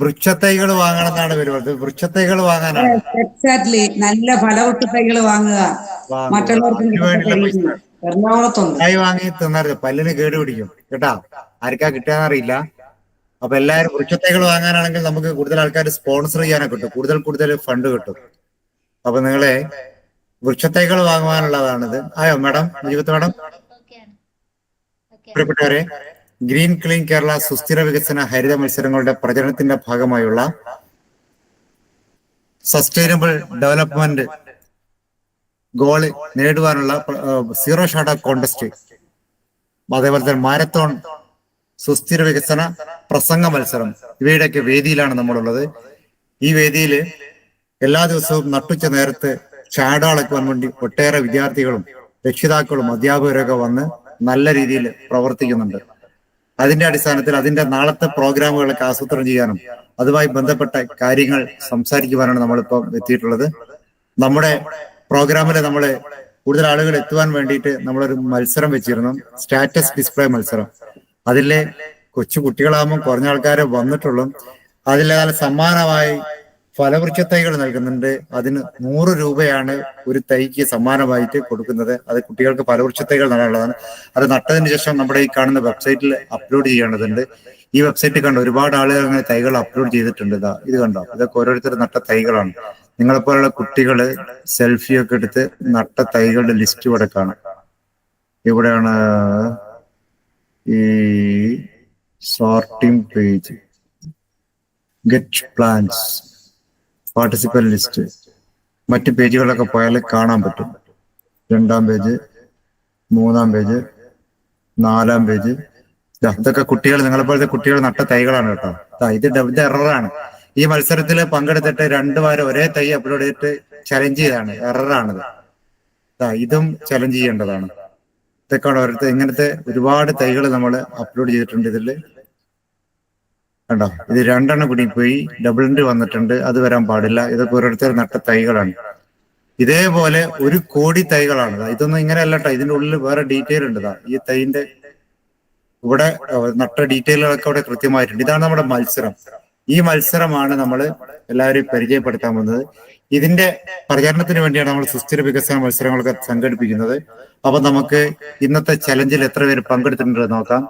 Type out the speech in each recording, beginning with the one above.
വൃക്ഷത്തൈകൾ വാങ്ങണം എന്നാണ് പരിപാടി വൃക്ഷത്തൈകൾ വാങ്ങാനാണ്. എക്സാക്ട്ലി നല്ല ഫലവൃക്ഷ തൈകൾ വാങ്ങുക. മറ്റുള്ളവർക്ക്. എറണാകുളത്തുണ്ട്. തൈ വാങ്ങി തിന്നരുത്. പല്ലിന് കേട് പിടിക്കും. കേട്ടാ? ആർക്കാ കിട്ടാന്നറിയില്ല അപ്പൊ എല്ലാവരും വൃക്ഷത്തൈകൾ വാങ്ങാനാണെങ്കിൽ നമുക്ക് കൂടുതൽ ആൾക്കാർ സ്പോൺസർ ചെയ്യാനൊക്കെ കിട്ടും. കൂടുതൽ കൂടുതൽ ഫണ്ട് കിട്ടും. അപ്പൊ നിങ്ങളെ വൃക്ഷത്തൈകൾ വാങ്ങുവാനുള്ളതാണിത്. ആയോ മാഡം? ജീവിത മാഡം? പ്രിയപ്പെട്ടവരെ ഗ്രീൻ ക്ലീൻ കേരള സുസ്ഥിര വികസന ഹരിത മത്സരങ്ങളുടെ പ്രചരണത്തിന്റെ ഭാഗമായുള്ള സസ്റ്റൈനബിൾ ഡെവലപ്മെന്റ് ഗോൾ നേടുവാനുള്ള സീറോ ഷാഡ കോണ്ടസ്റ്റ്. അതേപോലെ തന്നെ മാരത്തോൺ സുസ്ഥിര വികസന പ്രസംഗ മത്സരം. ഇവയുടെയൊക്കെ വേദിയിലാണ് നമ്മളുള്ളത്. ഈ വേദിയിൽ എല്ലാ ദിവസവും നട്ടുച്ച നേരത്ത് ചാടാളക്കുവാൻ വേണ്ടി ഒട്ടേറെ വിദ്യാർത്ഥികളും രക്ഷിതാക്കളും അധ്യാപകരൊക്കെ വന്ന് നല്ല രീതിയിൽ പ്രവർത്തിക്കുന്നുണ്ട്. അതിന്റെ അടിസ്ഥാനത്തിൽ അതിന്റെ നാളത്തെ പ്രോഗ്രാമുകളൊക്കെ ആസൂത്രണം ചെയ്യാനും അതുമായി ബന്ധപ്പെട്ട കാര്യങ്ങൾ സംസാരിക്കുവാനാണ് നമ്മളിപ്പോൾ എത്തിയിട്ടുള്ളത്. നമ്മുടെ പ്രോഗ്രാമിൽ നമ്മൾ കൂടുതൽ ആളുകൾ എത്തുവാൻ വേണ്ടിയിട്ട് നമ്മളൊരു മത്സരം വെച്ചിരുന്നു. സ്റ്റാറ്റസ് ഡിസ്പ്ലേ മത്സരം. അതിലെ കൊച്ചു കുട്ടികളാകുമ്പോൾ കുറഞ്ഞ ആൾക്കാരെ വന്നിട്ടുള്ളൂ. അതിലെ സമ്മാനമായി ഫലവൃക്ഷ തൈകൾ നൽകുന്നുണ്ട്. അതിന് നൂറ് രൂപയാണ് ഒരു തൈക്ക് സമ്മാനമായിട്ട് കൊടുക്കുന്നത്. അത് കുട്ടികൾക്ക് ഫലവൃക്ഷ തൈകൾ നടാനുള്ളതാണ് അത് നട്ടതിന് ശേഷം നമ്മുടെ ഈ കാണുന്ന വെബ്സൈറ്റിൽ അപ്ലോഡ് ചെയ്യേണ്ടതുണ്ട്. ഈ വെബ്സൈറ്റ് കണ്ട ഒരുപാട് ആളുകൾ അങ്ങനെ തൈകൾ അപ്ലോഡ് ചെയ്തിട്ടുണ്ട്. ഇതാ ഇത് കണ്ടോ? ഇതൊക്കെ ഓരോരുത്തർ നട്ട തൈകളാണ്. നിങ്ങളെപ്പോലുള്ള കുട്ടികൾ സെൽഫി ഒക്കെ എടുത്ത് നട്ട തൈകളുടെ ലിസ്റ്റ് ഇവിടെ കാണാം. ഇവിടെയാണ് ഈ sorting page get plans participant list മറ്റ് പേജുകളിലൊക്കെ പോയാൽ കാണാൻ പറ്റും. രണ്ടാം പേജ് മൂന്നാം പേജ് നാലാം പേജ്. ഇതൊക്കെ കുട്ടികൾ നിങ്ങളെപ്പോലത്തെ കുട്ടികൾ നട്ട തൈകളാണ് കേട്ടോ. ഇത് ഡ- ഇത് എററാണ് ഈ മത്സരത്തിൽ പങ്കെടുത്തിട്ട് രണ്ടു വാരം ഒരേ തൈ അപ്ലോഡ് ചെയ്തിട്ട് ചലഞ്ച് ചെയ്താണ്. എററാണ് ദാ ഇതും ചലഞ്ച് ചെയ്യേണ്ടതാണ്. ഇതൊക്കെയാണ് ഓരോരുത്തർ ഇങ്ങനത്തെ ഒരുപാട് തൈകൾ നമ്മൾ അപ്ലോഡ് ചെയ്തിട്ടുണ്ട് ഇതിൽ കണ്ടോ? ഇത് രണ്ടെണ്ണം കൂടി പോയി. ഡബിൾ എൻട്രി വന്നിട്ടുണ്ട്. അത് വരാൻ പാടില്ല. ഇതൊക്കെ ഓരോരുത്തർ നട്ട തൈകളാണ്. ഇതേപോലെ ഒരു കോടി തൈകളാണ്. ഇതൊന്നും ഇങ്ങനെ അല്ലട്ടോ ഇതിന്റെ ഉള്ളിൽ വേറെ ഡീറ്റെയിൽ ഉണ്ട് ദാ ഈ തൈന്റെ ഇവിടെ നട്ട ഡീറ്റെയിലുകളൊക്കെ അവിടെ കൃത്യമായിട്ടുണ്ട്. ഇതാണ് നമ്മുടെ മത്സരം. ഈ മത്സരമാണ് നമ്മൾ എല്ലാവരും പരിചയപ്പെടുത്താൻ വന്നത് ഇതിന്റെ പ്രചരണത്തിന് വേണ്ടിയാണ് നമ്മൾ സുസ്ഥിര വികസന മത്സരങ്ങളൊക്കെ സംഘടിപ്പിക്കുന്നത്. അപ്പൊ നമുക്ക് ഇന്നത്തെ ചലഞ്ചിൽ എത്ര പേര് പങ്കെടുത്തിട്ടുണ്ട് നോക്കാം.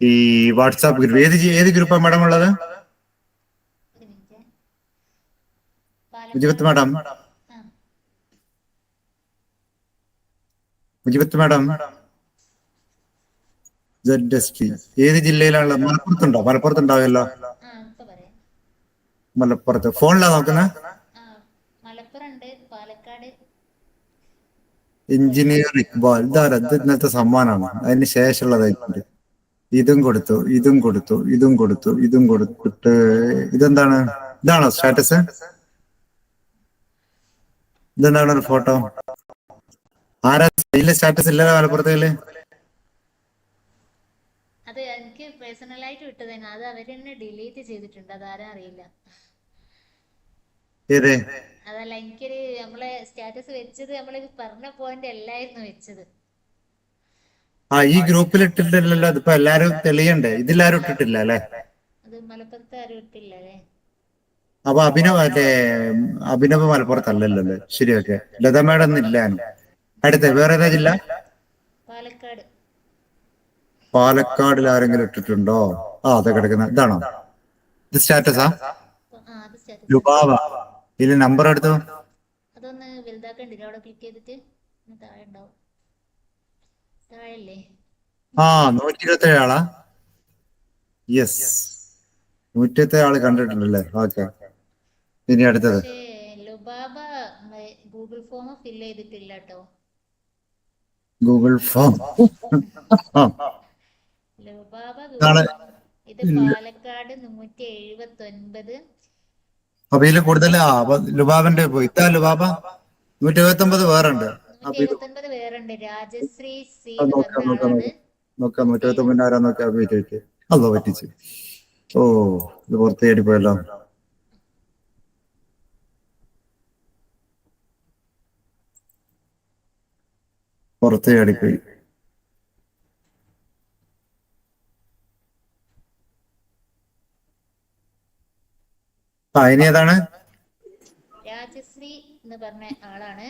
ഈ വാട്സാപ്പ് ഗ്രൂപ്പ്. ഏത് ഏത് ഗ്രൂപ്പാണ് മാഡം ഉള്ളത്? മുജിബത്ത് മാഡം. മുജിബത്ത് മാഡം. ഏത് ജില്ലയിലാണുള്ളത്? മലപ്പുറത്തുണ്ടോ? മലപ്പുറത്തുണ്ടാവുമല്ലോ. മലപ്പുറത്ത്. ഫോണിലാ നോക്കുന്നത് പാലക്കാട്. എഞ്ചിനീയർ ഇക്ബാൽ ഇത് ഇന്നത്തെ സമ്മാനമാണ്. അതിന് ശേഷമുള്ളതായിട്ടുണ്ട് ഇതും കൊടുത്തു ഇതും കൊടുത്തു ഇതും കൊടുത്തു ഇതും കൊടുത്തിട്ട് ഇതെന്താണ്? ഇതാണോ സ്റ്റാറ്റസ്? ഇതെന്താണ് ഒരു ഫോട്ടോ? ആരാ ഇല്ല സ്റ്റാറ്റസ് ഇല്ലല്ലോ മലപ്പുറത്തേൽ? അത് എനിക്ക് പേഴ്സണലായിട്ട് വിട്ടതന്നെ അത് അവരെന്നെ ഡിലീറ്റ് ചെയ്തിട്ടുണ്ട്. അതാരാ അറിയില്ല. അതല്ല എനിക്കൊരു നമ്മളെ സ്റ്റാറ്റസ് വെച്ചത് നമ്മൾ പറഞ്ഞ പോയിന്റ് അല്ലായിരുന്നു വെച്ചത്. ആ ഈ ഗ്രൂപ്പിൽ ഇട്ടിട്ടില്ലല്ലോ അതിപ്പോ എല്ലാരും തെളിയണ്ടേ? ഇതിലാരും ഇട്ടിട്ടില്ല അല്ലെ അല്ലേ അപ്പൊ അഭിനവ് മറ്റേ അഭിനവ് മലപ്പുറത്തല്ലല്ലോ അല്ലേ ശരി ഓക്കെ ലത മേഡം ഇല്ലാനും? അടുത്ത വേറെ ഏതാ ജില്ല? പാലക്കാട്. പാലക്കാടിൽ ആരെങ്കിലും ഇട്ടിട്ടുണ്ടോ? ആ അതെ കിടക്കുന്ന. ഇതാണോ? ഇത് സ്റ്റാറ്റസാ? ലുബാവ ഇതിൽ നമ്പർ എടുത്തു? അതൊന്ന് വലുതാക്കണ്ടില്ല അവിടെ ക്ലിക്ക് ചെയ്തിട്ട് താഴെ ഉണ്ടാവും. ആ നൂറ്റി ഇരുപത്തി ഏഴ് ആളാ യെസ് നൂറ്റി ആൾ കണ്ടിട്ടുണ്ടല്ലേ? ഓക്കെ. ഇനി അടുത്തത്. ലുബാബ ഗൂഗിൾ ഫോം ഫില്ല് ചെയ്തിട്ടില്ല കേട്ടോ ഗൂഗിൾ ഫോം. ലുബാബ ഇതാണ് ഇത് പാലക്കാട് നൂറ്റി എഴുപത്തി ഒൻപത് അപ്പൊ ഇതിൽ കൂടുതലാ? ലുബാബന്റെ അപ്പൊ ലുബാബിന്റെ പോയി ലുബാബ. നൂറ്റി എഴുപത്തി ഒമ്പത് വേറെ ഉണ്ട് നൂറ്റി എഴുപത്തി ഒൻപത് രാജശ്രീ സി നോക്കാം, നോക്കാം, നോക്കാം. നൂറ്റി എഴുപത്തി ആരാ നോക്കാം വെയിറ്റ് വെയിറ്റ്. അതോ പറ്റിച്ചു. ഓ ഇത് പുറത്തേടി പോയല്ലോ. പുറത്തേ അടിപ്പോയി ആ ഇനി ഏതാണ്? രാജശ്രീ എന്ന് പറഞ്ഞ ആളാണ്.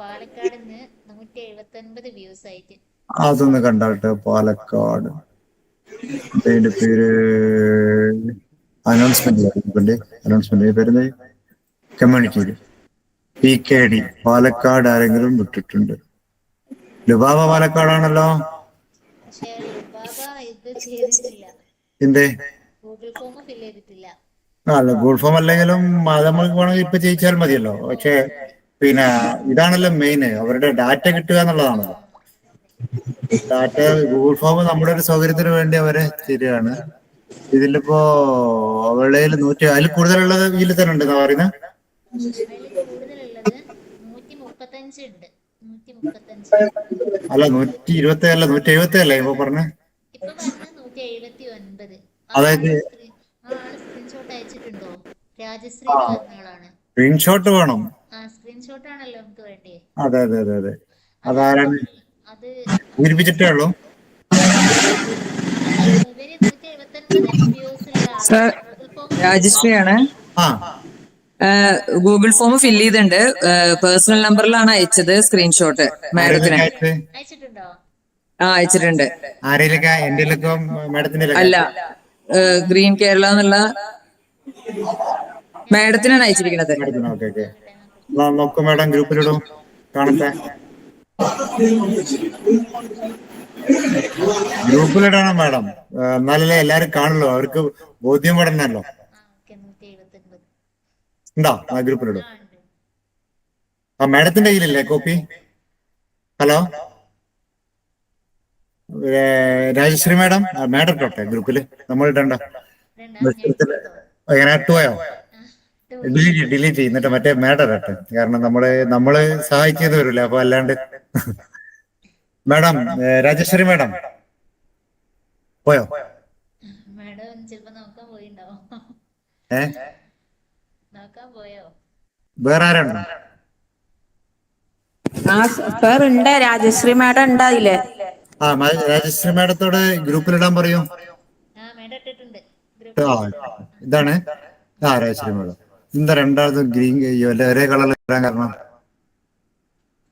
പാലക്കാട് നിന്ന് നൂറ്റി എഴുപത്തി ഒൻപത് വ്യൂസ് ആയിട്ട്. അതൊന്ന് കണ്ടാട്ടെ പാലക്കാട്. അതിന്റെ പേര് അനൗൺസ്മെന്റ് അനൗൺസ്മെന്റ് പേര് community P K D Palakkad ആരെങ്കിലും വിട്ടിട്ടുണ്ട്. ലുബാബ പാലക്കാടാണല്ലോ. എന്തേ? അല്ല ഗൂഗിൾ ഫോം അല്ലെങ്കിലും അത് നമ്മൾക്ക് വേണമെങ്കിൽ ഇപ്പൊ ചെയ്യിച്ചാൽ മതിയല്ലോ. പക്ഷെ പിന്നെ ഇതാണല്ലോ മെയിൻ അവരുടെ ഡാറ്റ കിട്ടുക എന്നുള്ളതാണല്ലോ ഡാറ്റ ഗൂഗിൾ ഫോം നമ്മുടെ ഒരു സൗകര്യത്തിന് വേണ്ടി അവരെ ശരിയാണ് ഇതിലിപ്പോ അവളുടെ നൂറ്റി അതിൽ കൂടുതലുള്ളത് ഇതിൽ തന്നെ ഉണ്ട്. എന്നാ പറയുന്നത് അല്ല നൂറ്റി ഇരുപത്തി അല്ല നൂറ്റി എഴുപത്തി അല്ലേ ഇപ്പൊ പറഞ്ഞ അതായത് സ്ക്രീൻഷോട്ട് വേണം. സ്ക്രീൻഷോട്ട് ആണല്ലോ നമുക്ക് വേണ്ടേ? അതെ അതെ അതെ അതെ. അതാരാണ്? അത് പൂരിപ്പിച്ചിട്ടേ ഉള്ളൂ. ഇവർ നൂറ്റി എഴുപത്തി ഒൻപത് വ്യൂസ് സർ രാജശ്രീയാണ്. ആ. ഗൂഗിൾ ഫോം ഫില്ല് ചെയ്തിട്ടുണ്ട്. പേഴ്സണൽ നമ്പറിലാണ് അയച്ചത് സ്ക്രീൻഷോട്ട് മാഡത്തിന്. അയച്ചിട്ടുണ്ടോ? ആ അയച്ചിട്ടുണ്ട്. ആരേലൊക്കെ എന്റെ മാഡത്തിന്റെ അല്ല. ഗ്രീൻ കേരള എന്നുള്ള മാഡത്തിനാണ് അയച്ചിരിക്കുന്നത്. Okay okay. നോക്കൂ മാഡം ഗ്രൂപ്പിലിടും കാണട്ടെ. ഗ്രൂപ്പിലിടണം മാഡം. എന്നാലല്ലേ എല്ലാരും കാണുള്ളൂ. അവർക്ക് ബോധ്യം പെടണല്ലോ. ഉണ്ടോ? ആ ഗ്രൂപ്പിലിടും. ആ മാഡത്തിന്റെ കയ്യിലല്ലേ copy? Hello? Rajashree madam? Madam ഇട്ടോട്ടെ ഗ്രൂപ്പിൽ. നമ്മൾ ഇടണ്ട? എങ്ങനെ ഇട്ടുപോയോ? ഡിലീറ്റ് ഡിലീറ്റ് എന്നിട്ട് മറ്റേ മാഡം ഇടട്ടെ കാരണം നമ്മൾ നമ്മൾ സഹായിക്കുന്നത് വരില്ല. അപ്പൊ അല്ലാണ്ട് മാഡം രാജേശ്വരി രാജശ്രീ മാഡം പോയോ ഏ? വേറെ ആരുണ്ടോ ആ സാർ ഉണ്ട്. രാജശ്രീ മാഡം ഉണ്ടായില്ലേ? ആ രാജശ്രീ മാഡത്തോട് ഗ്രൂപ്പിലിടാൻ പറയൂ. ഇതാണ്. ആ രാജശ്രീ മാഡം എന്താ രണ്ടാമതും ഗ്രീൻ ഒരേ കളറിൽ വരാൻ കാരണം.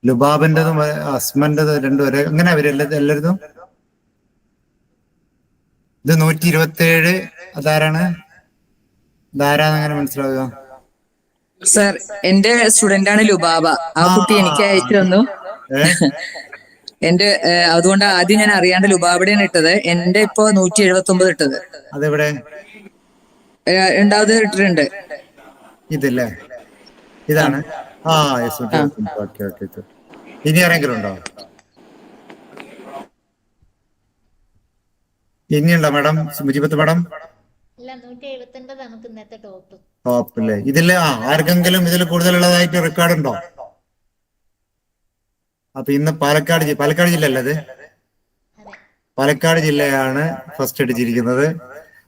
ലുബാബിന്റെതും അസ്മന്റെതും രണ്ടും ഒരേ അങ്ങനെ അവരെല്ലാ എല്ലാവരും ഇത് നൂറ്റി ഇരുപത്തി ഏഴ് അതാരാണ്? ഇതാരാന്ന് അങ്ങനെ മനസ്സിലാവുക? സർ എന്റെ സ്റ്റുഡന്റ് ആണ് ലുബാബ. ആ കുട്ടി എനിക്ക് അയച്ചു തന്നു. എന്റെ അതുകൊണ്ട് ആദ്യം ഞാൻ അറിയാണ്ട് ലുബാബിടെയാണ് ഇട്ടത്. എന്റെ ഇപ്പൊ നൂറ്റി എഴുപത്തി ഒമ്പത് ഇട്ടത്. അതെവിടെ? രണ്ടാമത് ഇട്ടിട്ടുണ്ട്. ഇതില്ലേ? ഇതാണ്. ആ യെസ് ഓക്കെ ഓക്കെ ഇനി ആരെങ്കിലും ഉണ്ടോ ഇനിയുണ്ടോ മാഡം? മുജിബത്ത് മാഡം? ടോപ്പില്ലേ ഇതിൽ ആ ആർക്കെങ്കിലും ഇതിൽ കൂടുതലുള്ളതായിട്ട് റെക്കോർഡ് ഉണ്ടോ അപ്പൊ ഇന്ന് പാലക്കാട് പാലക്കാട് ജില്ല അല്ലേ പാലക്കാട് ജില്ലയാണ് ഫസ്റ്റ് അടിച്ചിരിക്കുന്നത്.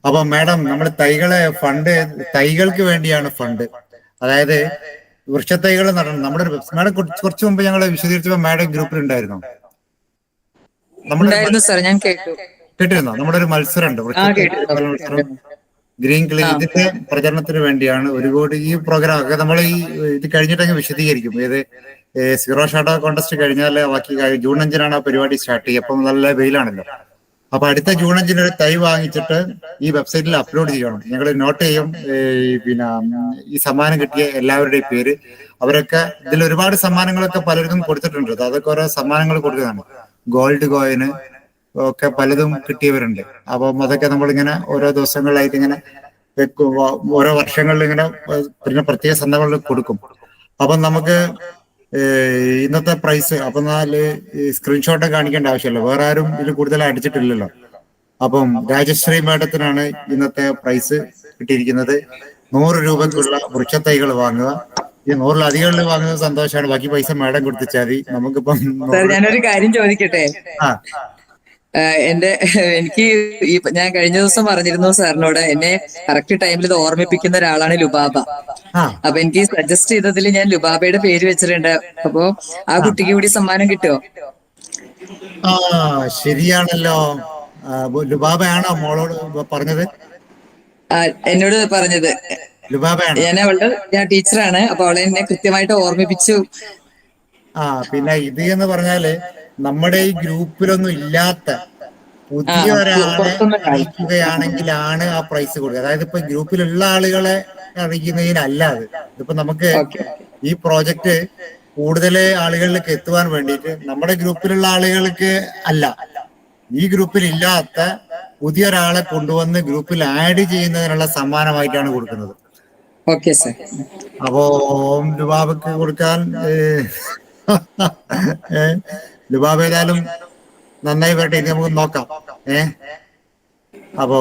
അപ്പൊ മാഡം നമ്മൾ തൈകളെ ഫണ്ട് തൈകൾക്ക് വേണ്ടിയാണ് ഫണ്ട്. അതായത് വൃക്ഷത്തൈകൾ നടണം നമ്മുടെ മാഡം കുറച്ച് മുമ്പ് ഞങ്ങൾ വിശദീകരിച്ചപ്പോ മാഡം ഗ്രൂപ്പിൽ ഉണ്ടായിരുന്നു? നമ്മുടെ സർ ഞാൻ കേട്ടു. കേട്ടിരുന്നോ? നമ്മുടെ ഒരു മത്സരം ഉണ്ട്. മത്സരം. ഗ്രീൻ ക്ലീൻ ഇതിന്റെ പ്രചരണത്തിന് വേണ്ടിയാണ് ഒരു കോടി ഈ പ്രോഗ്രാം ഒക്കെ നമ്മൾ ഈ ഇത് കഴിഞ്ഞിട്ടങ്ങ് വിശദീകരിക്കും. ഏത് സീറോ ഷാഡോ കോൺടെസ്റ്റ് കഴിഞ്ഞാൽ ബാക്കി ജൂൺ അഞ്ചിനാണ് ആ പരിപാടി സ്റ്റാർട്ട് ചെയ്യുക. അപ്പം നല്ല വെയിലാണല്ലോ. അപ്പൊ അടുത്ത ജൂൺ അഞ്ചിന് ഒരു തൈ വാങ്ങിച്ചിട്ട് ഈ വെബ്സൈറ്റിൽ അപ്ലോഡ് ചെയ്യണം. ഞങ്ങൾ നോട്ട് ചെയ്യും പിന്നെ ഈ സമ്മാനം കിട്ടിയ എല്ലാവരുടെയും പേര്. അവരൊക്കെ ഇതിൽ ഒരുപാട് സമ്മാനങ്ങളൊക്കെ പലർക്കും കൊടുത്തിട്ടുണ്ട്. അതൊക്കെ ഓരോ സമ്മാനങ്ങൾ കൊടുക്കുന്നതാണ്. ഗോൾഡ് കോയിന് ഒക്കെ പലതും കിട്ടിയവരുണ്ട്. അപ്പം അതൊക്കെ നമ്മളിങ്ങനെ ഓരോ ദിവസങ്ങളിലായിട്ട് ഇങ്ങനെ ഓരോ വർഷങ്ങളിൽ ഇങ്ങനെ പിന്നെ പ്രത്യേക സന്ദർഭങ്ങളിൽ കൊടുക്കും. അപ്പം നമുക്ക് ഇന്നത്തെ പ്രൈസ് അപ്പൊ നാല് സ്ക്രീൻഷോട്ട് കാണിക്കേണ്ട ആവശ്യമില്ല. വേറെ ആരും ഇതിൽ കൂടുതൽ അടിച്ചിട്ടില്ലല്ലോ. അപ്പം രാജശ്രീ മാഡത്തിനാണ് ഇന്നത്തെ പ്രൈസ് കിട്ടിയിരിക്കുന്നത്. നൂറ് രൂപയ്ക്കുള്ള വൃക്ഷത്തൈകൾ വാങ്ങുക. ഈ നൂറിലധികം വാങ്ങുന്നത് സന്തോഷമാണ്. ബാക്കി പൈസ മാഡം കൊടുത്തിച്ചാൽ മതി. നമുക്കിപ്പം ഞാനൊരു കാര്യം ചോദിക്കട്ടെ? ആ. എന്റെ എനിക്ക് ഞാൻ കഴിഞ്ഞ ദിവസം പറഞ്ഞിരുന്നു സാറിനോട് എന്നെ കറക്റ്റ് ടൈമിൽ ഇത് ഓർമ്മിപ്പിക്കുന്ന ഒരാളാണ് ലുബാബ. അപ്പൊ എനിക്ക് സജസ്റ്റ് ചെയ്തതിൽ ഞാൻ ലുബാബയുടെ പേര് വെച്ചിട്ടുണ്ട്. അപ്പോ ആ കുട്ടിക്ക് കൂടി സമ്മാനം കിട്ടുമോ ആ ശരിയാണല്ലോ. ലുബാബയാണോ മോളോട് പറഞ്ഞത്? എന്നോട് പറഞ്ഞത്. ഞാൻ അവളുടെ ഞാൻ ടീച്ചറാണ്. അപ്പൊ അവളെ എന്നെ കൃത്യമായിട്ട് ഓർമ്മിപ്പിച്ചു. ആ പിന്നെ ഇത് എന്ന് പറഞ്ഞാൽ നമ്മുടെ ഈ ഗ്രൂപ്പിലൊന്നും ഇല്ലാത്ത പുതിയ ഒരാളെ അറിയിക്കുകയാണെങ്കിലാണ് ആ പ്രൈസ് കൊടുക്കുക അതായത് ഇപ്പൊ ഗ്രൂപ്പിലുള്ള ആളുകളെ അറിയിക്കുന്നതിനല്ല അത് ഇതിപ്പോ നമുക്ക് ഈ പ്രോജക്റ്റ് കൂടുതൽ ആളുകളിലേക്ക് എത്തുവാൻ വേണ്ടിയിട്ട് നമ്മുടെ ഗ്രൂപ്പിലുള്ള ആളുകൾക്ക് അല്ല. ഈ ഗ്രൂപ്പിൽ ഇല്ലാത്ത പുതിയ ഒരാളെ കൊണ്ടുവന്ന് ഗ്രൂപ്പിൽ ആഡ് ചെയ്യുന്നതിനുള്ള സമ്മാനമായിട്ടാണ് കൊടുക്കുന്നത്. Okay sir. അപ്പോ ലുബാബക്ക് കൊടുക്കാൻ ഏ, ഏ, ലുബാബ് ഏതായാലും നന്നായി വരട്ടെ ഇനി നമുക്ക് നോക്കാം. ഏ? അപ്പോ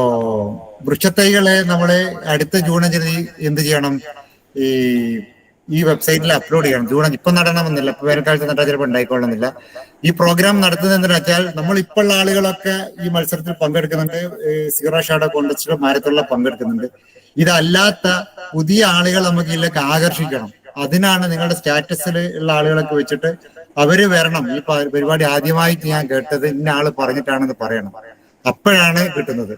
വൃക്ഷത്തൈകൾ നമ്മൾ അടുത്ത ജൂൺ അഞ്ചിന് എന്ത് ചെയ്യണം? ഈ ഈ വെബ്സൈറ്റിൽ അപ്ലോഡ് ചെയ്യണം. ജൂൺ ഇപ്പൊ നടണമെന്നില്ല ഇപ്പൊ വേനൽക്കാലത്ത് നട്ടാൽ ചിലപ്പോൾ ഈ പ്രോഗ്രാം നടത്തുന്നത് വെച്ചാൽ നമ്മൾ ഇപ്പോഴുള്ള ആളുകളൊക്കെ ഈ മത്സരത്തിൽ പങ്കെടുക്കുന്നുണ്ട്. ഈ കോൺടസ്റ്റിലും മാരത്തോണിലും പങ്കെടുക്കുന്നുണ്ട്. ഇതല്ലാത്ത പുതിയ ആളുകൾ നമുക്ക് ഇതിലേക്ക് ആകർഷിക്കണം. അതിനാണ് നിങ്ങളുടെ സ്റ്റാറ്റസിൽ ഉള്ള ആളുകളൊക്കെ വെച്ചിട്ട് അവർ വരണം. ഈ പരിപാടി ആദ്യമായിട്ട് ഞാൻ കേട്ടത് ഇന്ന ആൾ പറഞ്ഞിട്ടാണെന്ന് പറയണം. അപ്പോഴാണ് കിട്ടുന്നത്.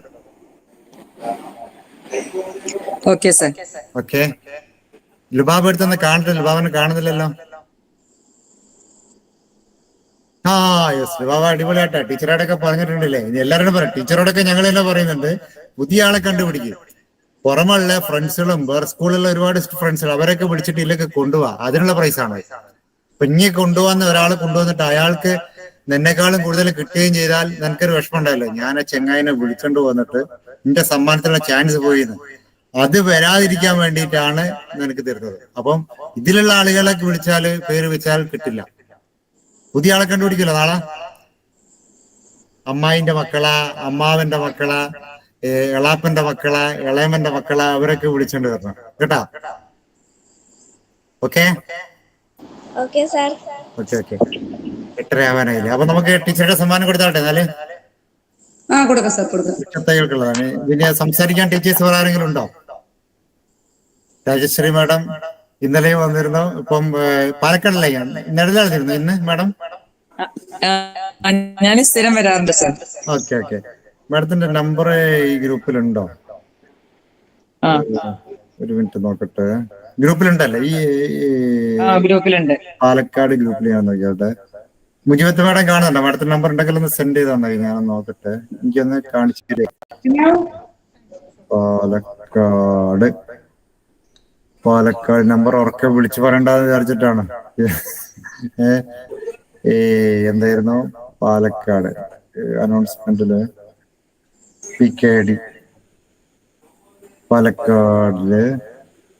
Okay sir. ഓക്കെ. ലുബാബ് എടുത്തൊന്ന് കാണട്ടെ. ലുബാബിനെ കാണുന്നില്ലല്ലോ. ആ യെസ്. ലുബാബ് അടിപൊളിയാട്ടാ ടീച്ചറോടൊക്കെ പറഞ്ഞിട്ടുണ്ടല്ലേ. ഇനി എല്ലാവരോടും പറയാം ടീച്ചറോടൊക്കെ ഞങ്ങൾ തന്നെ പറയുന്നുണ്ട്. പുതിയ ആളെ കണ്ടുപിടിക്കും. പുറമുള്ള ഫ്രണ്ട്സുകളും വേറെ സ്കൂളിലുള്ള ഒരുപാട് ഫ്രണ്ട്സുകൾ അവരൊക്കെ വിളിച്ചിട്ട് ഇതിലൊക്കെ കൊണ്ടുപോവാ അതിനുള്ള പ്രൈസാണ് ഇപ്പൊ കൊണ്ടുവന്ന ഒരാളെ കൊണ്ടുവന്നിട്ട് അയാൾക്ക് നിന്നെക്കാളും കൂടുതൽ കിട്ടുകയും ചെയ്താൽ നിനക്കൊരു വിഷമം ഉണ്ടായല്ലോ ഞാൻ ആ ചെങ്ങായിനെ വിളിച്ചോണ്ട് വന്നിട്ട് നിന്റെ സമ്മാനത്തിനുള്ള ചാൻസ് പോയിന്ന്. അത് വരാതിരിക്കാൻ വേണ്ടിയിട്ടാണ് നിനക്ക് തരുന്നത്. അപ്പം ഇതിലുള്ള ആളുകളൊക്കെ വിളിച്ചാൽ പേര് വെച്ചാൽ കിട്ടില്ല. പുതിയ ആളെ കണ്ടുപിടിക്കില്ല നാളെ? അമ്മായിന്റെ മക്കളാ അമ്മാവന്റെ മക്കളാ എളാപ്പന്റെ മക്കളാ ഇളയമന്റെ മക്കളാ അവരൊക്കെ വിളിച്ചോണ്ട് വരണം. കേട്ടാ? Okay? Okay sir okay okay എട്ടര ആവാനായില്ലേ? അപ്പൊ നമുക്ക് ടീച്ചറുടെ സമ്മാനം കൊടുത്താട്ടെ എന്നാൽ? ആ കൊടുക്കാം സാർ കൊടുക്കാം. വൃക്ഷത്തൈകൾക്കുള്ളതാണ് പിന്നെ സംസാരിക്കാൻ ടീച്ചേഴ്സ് വേറെ ആരെങ്കിലും ഉണ്ടോ? രാജശ്രീ മാഡം ഇന്നലെയും വന്നിരുന്നു. ഇപ്പം പാലക്കാടിലേക്കാണ് പാലക്കാടല്ലേ നെടുതാഴ്ന്നിരുന്നു ഇന്ന് മാഡം? ഞാൻ സ്ഥിരം വരാറുണ്ട് സർ ഓക്കെ ഓക്കെ മാഡത്തിന്റെ നമ്പർ ഈ ഗ്രൂപ്പിലുണ്ടോ? ആ. ഒരു മിനിറ്റ് നോക്കട്ടെ. ഗ്രൂപ്പിലുണ്ടല്ലേ? ഈ ഗ്രൂപ്പിലുണ്ട്. പാലക്കാട് ഗ്രൂപ്പിൽ ഞാൻ നോക്കിയോട്ടെ മുജിബത്ത് മാഡം കാണുന്നുണ്ടോ? മാഡത്തിന്റെ നമ്പർ ഉണ്ടെങ്കിൽ ഒന്ന് സെൻഡ് ചെയ്ത് തന്നെ ഞാൻ നോക്കട്ടെ. എനിക്കൊന്ന് കാണിച്ചില്ലേ പാലക്കാട്. പാലക്കാട് നമ്പർ ഉറക്കെ വിളിച്ചു പറയണ്ടെന്ന് വിചാരിച്ചിട്ടാണ്. ഏ എന്തായിരുന്നു? പാലക്കാട്. അനൗൺസ്മെന്റിൽ പി കെ ഡി പാലക്കാടിൽ.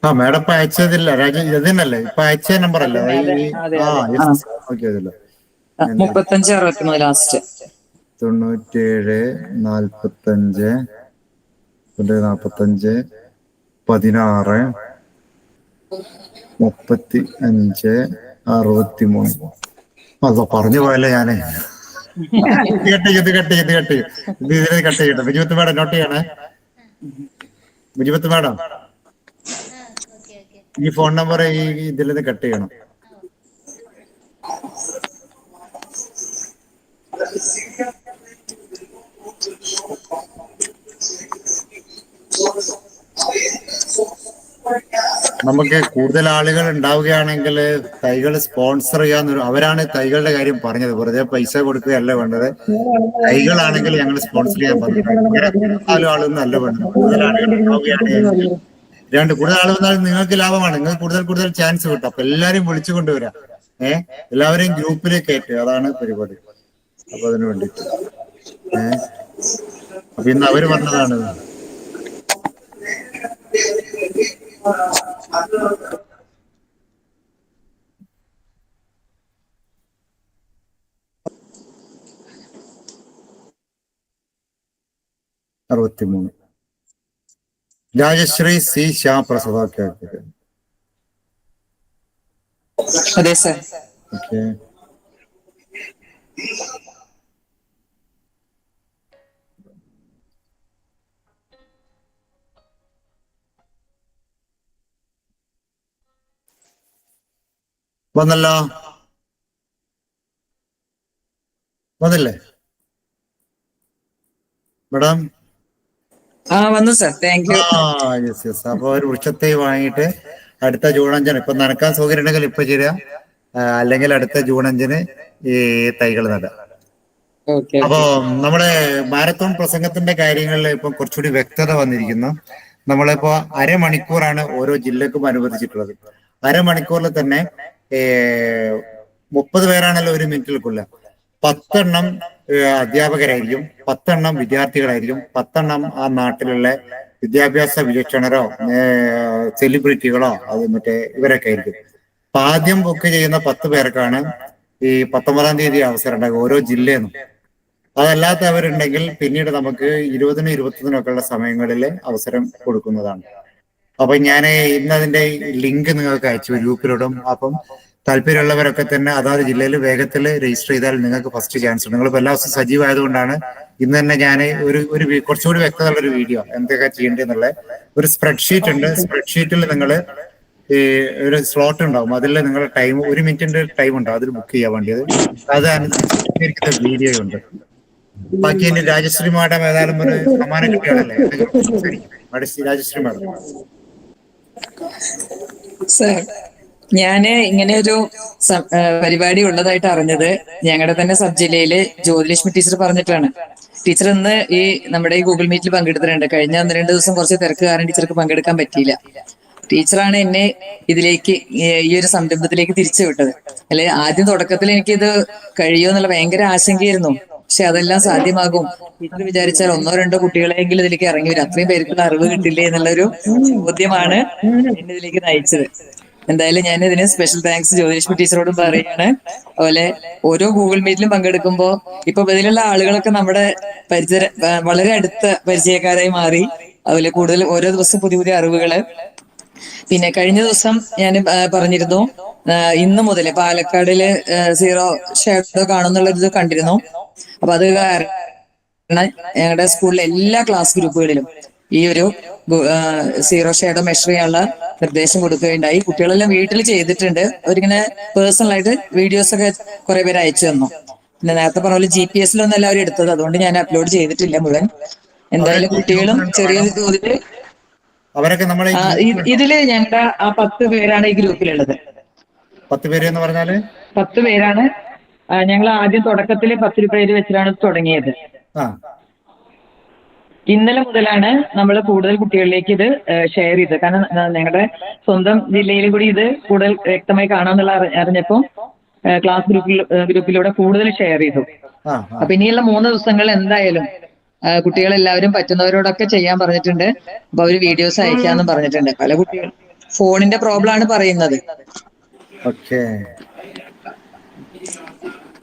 ആ മാഡം ഇപ്പൊ അയച്ചതില്ല. രാജ ഇതിനല്ലേ? ഇപ്പൊ അയച്ച നമ്പർ അല്ലേ? മുപ്പത്തഞ്ച് അറുപത്തിമൂന്ന് ലാസ്റ്റ് തൊണ്ണൂറ്റേഴ് നാൽപ്പത്തഞ്ച് നാൽപ്പത്തഞ്ച് പതിനാറ് മുപ്പത്തി അഞ്ച് അറുപത്തി മൂന്ന് അതോ പറഞ്ഞു പോയല്ലേ ഞാൻ. കട്ട് ചെയ്യും, ഇത് കട്ട് കട്ട്. ഇത് ഇതിനെ കട്ട് ചെയ്യട്ടെ ബിജുപത്ത് മാഡം നോട്ട് ചെയ്യണേ. ബിജുപത്ത് മാഡം. ഈ ഫോൺ നമ്പർ ഈ ഇതിൽ കട്ട് ചെയ്യണം. നമുക്ക് കൂടുതൽ ആളുകൾ ഉണ്ടാവുകയാണെങ്കിൽ തൈകൾ സ്പോൺസർ ചെയ്യാന്നൊരു അവരാണ് തൈകളുടെ കാര്യം പറഞ്ഞത്. വെറുതെ പൈസ കൊടുക്കുകയല്ല വേണ്ടത്. തൈകളാണെങ്കിൽ ഞങ്ങൾ സ്പോൺസർ ചെയ്യാൻ പറഞ്ഞു ആളുകൾ അല്ല വേണ്ടത്. കൂടുതൽ ആളുകൾ ഉണ്ടാവുകയാണെങ്കിൽ രണ്ട് കൂടുതൽ ആൾ വന്നാൽ നിങ്ങൾക്ക് ലാഭമാണ്. നിങ്ങൾക്ക് കൂടുതൽ കൂടുതൽ ചാൻസ് കിട്ടും. അപ്പൊ എല്ലാരും വിളിച്ചു കൊണ്ടുവരാം. ഏഹ് എല്ലാവരെയും ഗ്രൂപ്പിലേക്ക് കയറ്റുക അതാണ് പരിപാടി. അപ്പൊ അതിനു വേണ്ടിട്ട്. ഏഹ് അപ്പൊ ഇന്ന് അവർ പറഞ്ഞതാണ് അറുപത്തിമൂന്ന്. Rajashree C Shyamaprasad okay okay അതെ സർ. ഓക്കെ. വന്നല്ലോ. വന്നില്ലേ? മാഡം. ആ വന്നു സർ. താങ്ക് യു ആ യെസ് യെസ് അപ്പൊ ഒരു വൃക്ഷത്തൈ വാങ്ങിയിട്ട് അടുത്ത ജൂൺ അഞ്ചിന് ഇപ്പൊ നനക്കാൻ സൗകര്യം ഉണ്ടെങ്കിൽ ഇപ്പൊ ചെയ്യുക അല്ലെങ്കിൽ അടുത്ത ജൂൺ അഞ്ചിന് ഈ തൈകൾ നട. അപ്പോ നമ്മുടെ മാരത്തോൺ പ്രസംഗത്തിന്റെ കാര്യങ്ങളിൽ ഇപ്പൊ കുറച്ചുകൂടി വ്യക്തത വന്നിരിക്കുന്നു. നമ്മളിപ്പോ അരമണിക്കൂറാണ് ഓരോ ജില്ലക്കും അനുവദിച്ചിട്ടുള്ളത്. അരമണിക്കൂറിൽ തന്നെ മുപ്പത് പേരാണല്ലോ ഒരു മിനിറ്റിൽ മിനിറ്റിൽക്കുള്ള പത്തെണ്ണം അധ്യാപകരായിരിക്കും പത്തെണ്ണം വിദ്യാർത്ഥികളായിരിക്കും പത്തെണ്ണം ആ നാട്ടിലുള്ള വിദ്യാഭ്യാസ വിചക്ഷണരോ സെലിബ്രിറ്റികളോ അത് മറ്റേ ഇവരൊക്കെ ആയിരിക്കും. അപ്പൊ ആദ്യം ബുക്ക് ചെയ്യുന്ന പത്ത് പേർക്കാണ് ഈ പത്തൊമ്പതാം തീയതി അവസരം ഉണ്ടാകും ഓരോ ജില്ലയിൽ നിന്നും അതല്ലാത്തവരുണ്ടെങ്കിൽ പിന്നീട് നമുക്ക് ഇരുപതിനും ഒക്കെ ഉള്ള സമയങ്ങളിൽ അവസരം കൊടുക്കുന്നതാണ്. അപ്പൊ ഞാൻ ഇന്നതിന്റെ ലിങ്ക് നിങ്ങൾക്ക് അയച്ചു ഗ്രൂപ്പിലിടും അപ്പം താല്പര്യമുള്ളവരൊക്കെ തന്നെ അതാത് ജില്ലയിൽ വേഗത്തിൽ രജിസ്റ്റർ ചെയ്താൽ നിങ്ങൾക്ക് ഫസ്റ്റ് ചാൻസ് ഉണ്ട്. നിങ്ങൾ എല്ലാ ദിവസവും സജീവമായതുകൊണ്ടാണ് ഇന്ന് തന്നെ ഞാൻ ഒരു ഒരു കുറച്ചുകൂടി വ്യക്തതയുള്ള ഒരു വീഡിയോ എന്തൊക്കെ ചെയ്യേണ്ടതെന്നുള്ള ഒരു സ്പ്രെഡ്ഷീറ്റ് ഉണ്ട്. സ്പ്രെഡ്ഷീറ്റിൽ നിങ്ങൾ ഈ ഒരു സ്ലോട്ട് ഉണ്ടാവും. അതിൽ നിങ്ങളുടെ ടൈം ഒരു മിനിറ്റിന്റെ ടൈം ഉണ്ടാവും അതിൽ ബുക്ക് ചെയ്യാൻ വേണ്ടിയത്. അത് അനുസരിക്കുന്ന വീഡിയോ ഉണ്ട്. ബാക്കി ഇനി രാജശ്രീ മാഡം ഏതായാലും ഒരു സമ്മാനം കിട്ടിയാണല്ലേ. രാജശ്രീ മാഡം. ഞാൻ ഇങ്ങനെ ഒരു പരിപാടി ഉള്ളതായിട്ട് അറിഞ്ഞത് ഞങ്ങളുടെ തന്നെ സബ് ജില്ലയിൽ ജ്യോതിലക്ഷ്മി ടീച്ചർ പറഞ്ഞിട്ടാണ്. ടീച്ചർ ഇന്ന് ഈ നമ്മുടെ ഈ ഗൂഗിൾ മീറ്റിൽ പങ്കെടുത്തിട്ടുണ്ട്. കഴിഞ്ഞ ഒന്ന് രണ്ട് ദിവസം കുറച്ച് തിരക്ക് കാരണം ടീച്ചർക്ക് പങ്കെടുക്കാൻ പറ്റിയില്ല. ടീച്ചറാണ് എന്നെ ഇതിലേക്ക് ഈ- ഒരു സംരംഭത്തിലേക്ക് തിരിച്ചു വിട്ടത്. അല്ലെ ആദ്യം തുടക്കത്തിൽ എനിക്കിത് കഴിയുമോ എന്നുള്ള ഭയങ്കര ആശങ്കയായിരുന്നു. പക്ഷെ അതെല്ലാം സാധ്യമാകും. ടീച്ചർ വിചാരിച്ചാൽ ഒന്നോ രണ്ടോ കുട്ടികളെങ്കിലും ഇതിലേക്ക് ഇറങ്ങി വരും. അത്രയും പേർക്കുള്ള അറിവ് കിട്ടില്ലേ എന്നുള്ളൊരു ചോദ്യമാണ് എന്നെ ഇതിലേക്ക് നയിച്ചത്. എന്തായാലും ഞാൻ ഇതിന് സ്പെഷ്യൽ താങ്ക്സ് ജ്യോതിലക്ഷ്മി ടീച്ചറോടും പറയുകയാണ്. അതുപോലെ ഓരോ ഗൂഗിൾ മീറ്റിലും പങ്കെടുക്കുമ്പോൾ ഇപ്പൊ ഇതിലുള്ള ആളുകളൊക്കെ നമ്മുടെ പരിചയ വളരെ അടുത്ത പരിചയക്കാരായി മാറി. അതുപോലെ കൂടുതൽ ഓരോ ദിവസം പുതിയ പുതിയ അറിവുകൾ. പിന്നെ കഴിഞ്ഞ ദിവസം ഞാൻ പറഞ്ഞിരുന്നു ഇന്ന് മുതൽ പാലക്കാടിൽ സീറോ ഷേഡോ കാണുന്നുള്ള ഇത് കണ്ടിരുന്നു. അപ്പൊ അത് കാരണം ഞങ്ങളുടെ സ്കൂളിലെ എല്ലാ ക്ലാസ് ഗ്രൂപ്പുകളിലും ഈ ഒരു സീറോ ഷേഡോ മെഷർ ചെയ്യാനുള്ള നിർദ്ദേശം കൊടുക്കുകയുണ്ടായി. കുട്ടികളെല്ലാം വീട്ടിൽ ചെയ്തിട്ടുണ്ട്. അവരിങ്ങനെ പേഴ്സണൽ ആയിട്ട് വീഡിയോസ് ഒക്കെ കുറെ പേര് അയച്ചു തന്നു. പിന്നെ നേരത്തെ പറഞ്ഞ പോലെ ജി പി എസിലൊന്നും എല്ലാവരും എടുത്തത്. അതുകൊണ്ട് ഞാൻ അപ്ലോഡ് ചെയ്തിട്ടില്ല മുഴുവൻ. എന്തായാലും കുട്ടികളും ചെറിയ തോതിൽ അവരൊക്കെ ഇതിൽ ഞങ്ങളുടെ ആ പത്ത് പേരാണ് ഈ ഗ്രൂപ്പിലുള്ളത്. പത്ത് പേര് എന്ന് പറഞ്ഞാൽ? പത്ത് പേരാണ്. ഞങ്ങൾ ആദ്യം തുടക്കത്തിൽ പത്ത് പേര് വെച്ചിട്ടാണ് തുടങ്ങിയത്. ഇന്നലെ മുതലാണ് നമ്മൾ കൂടുതൽ കുട്ടികളിലേക്ക് ഇത് ഷെയർ ചെയ്തത്. കാരണം ഞങ്ങളുടെ സ്വന്തം ജില്ലയിൽ കൂടി ഇത് കൂടുതൽ വ്യക്തമായി കാണാമെന്നുള്ള അറിഞ്ഞപ്പോൾ അറിഞ്ഞപ്പോ ക്ലാസ് ഗ്രൂപ്പിൽ ഗ്രൂപ്പിലൂടെ കൂടുതൽ ഷെയർ ചെയ്തു. അപ്പൊ ഇനിയുള്ള മൂന്ന് ദിവസങ്ങൾ എന്തായാലും കുട്ടികൾ എല്ലാവരും പറ്റുന്നവരോടൊക്കെ ചെയ്യാൻ പറഞ്ഞിട്ടുണ്ട്. അപ്പൊ അവർ വീഡിയോസ് അയക്കാന്നും പറഞ്ഞിട്ടുണ്ട്. പല കുട്ടികൾ ഫോണിന്റെ പ്രോബ്ലം ആണ് പറയുന്നത്. ഓക്കെ.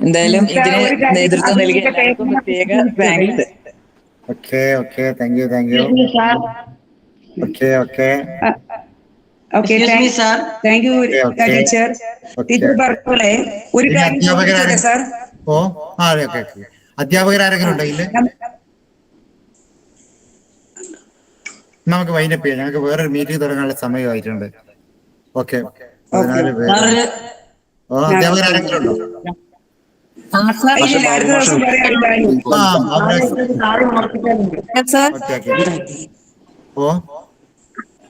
എന്തായാലും ഇതിന് നേതൃത്വം നൽകിയ പ്രത്യേക thanks okay okay thank you thank you okay okay okay thank you okay. Teacher Okay. Teacher പറഞ്ഞ പോലെ ഒരു കാര്യം സർ ഓ ആ അതെ ഓക്കെ ഓക്കെ. അധ്യാപകരാരെങ്കിലും ഉണ്ടെങ്കിൽ നമുക്ക് വൈൻഡപ്പ് ചെയ്യാം. ഞങ്ങൾക്ക് വേറൊരു മീറ്റിംഗ് തുടങ്ങാനുള്ള സമയമായിട്ടുണ്ട്. ഓക്കെ പതിനാല് പേര്. ഓ അധ്യാപകരാരെങ്കിലും ഉണ്ടോ?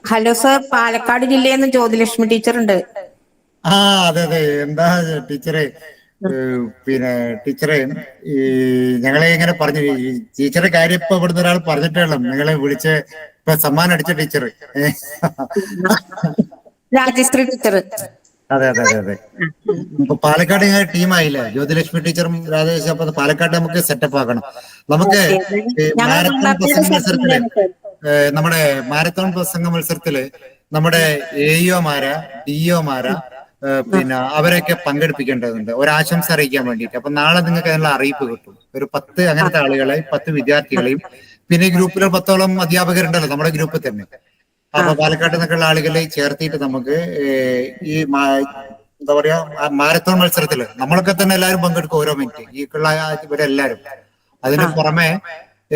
ഹലോ സർ പാലക്കാട് ജില്ലയിൽ നിന്ന് ജ്യോതിലക്ഷ്മി ടീച്ചർ ഉണ്ട്. ആ അതെ അതെ. എന്താ ടീച്ചറെ? പിന്നെ ടീച്ചറെ ഈ ഞങ്ങളെ ഇങ്ങനെ പറഞ്ഞു. ടീച്ചറെ കാര്യം ഇപ്പൊ ഇവിടുന്ന് ഒരാൾ പറഞ്ഞിട്ടേ ഉള്ളൂ നിങ്ങളെ വിളിച്ച് ഇപ്പൊ സമ്മാനം അടിച്ച ടീച്ചർ രാജശ്രീ ടീച്ചർ അതെ അതെ അതെ അതെ. ഇപ്പൊ പാലക്കാട് ഞങ്ങൾ ടീമായില്ലേ? ജ്യോതിലക്ഷ്മി ടീച്ചറും രാജേഷ് അപ്പൊ പാലക്കാട് നമുക്ക് സെറ്റപ്പ് ആക്കണം. നമുക്ക് മാരത്തോൺ പ്രസംഗ മത്സരത്തിൽ നമ്മുടെ മാരത്തോൺ പ്രസംഗ മത്സരത്തിൽ നമ്മുടെ എഇഒമാരാ ഡിഒമാരാ പിന്നെ അവരെയൊക്കെ പങ്കെടുപ്പിക്കേണ്ടതുണ്ട്. ഒരാശംസ അറിയിക്കാൻ വേണ്ടിയിട്ട്. അപ്പൊ നാളെ നിങ്ങൾക്ക് അതിനുള്ള അറിയിപ്പ് കിട്ടും. ഒരു പത്ത് അങ്ങനത്തെ ആളുകളെ പത്ത് വിദ്യാർത്ഥികളെയും പിന്നെ ഗ്രൂപ്പിലെ പത്തോളം അധ്യാപകരുണ്ടല്ലോ നമ്മുടെ ഗ്രൂപ്പിൽ തന്നെ. അപ്പൊ പാലക്കാട് നിന്നൊക്കെയുള്ള ആളുകളെ ചേർത്തിട്ട് നമുക്ക് ഈ എന്താ പറയാ മാരത്തോൺ മത്സരത്തിൽ നമ്മളൊക്കെ തന്നെ എല്ലാവരും പങ്കെടുക്കും ഓരോ മിനിറ്റ്. ഈ ഉള്ള ഇവരെല്ലാരും. അതിന് പുറമെ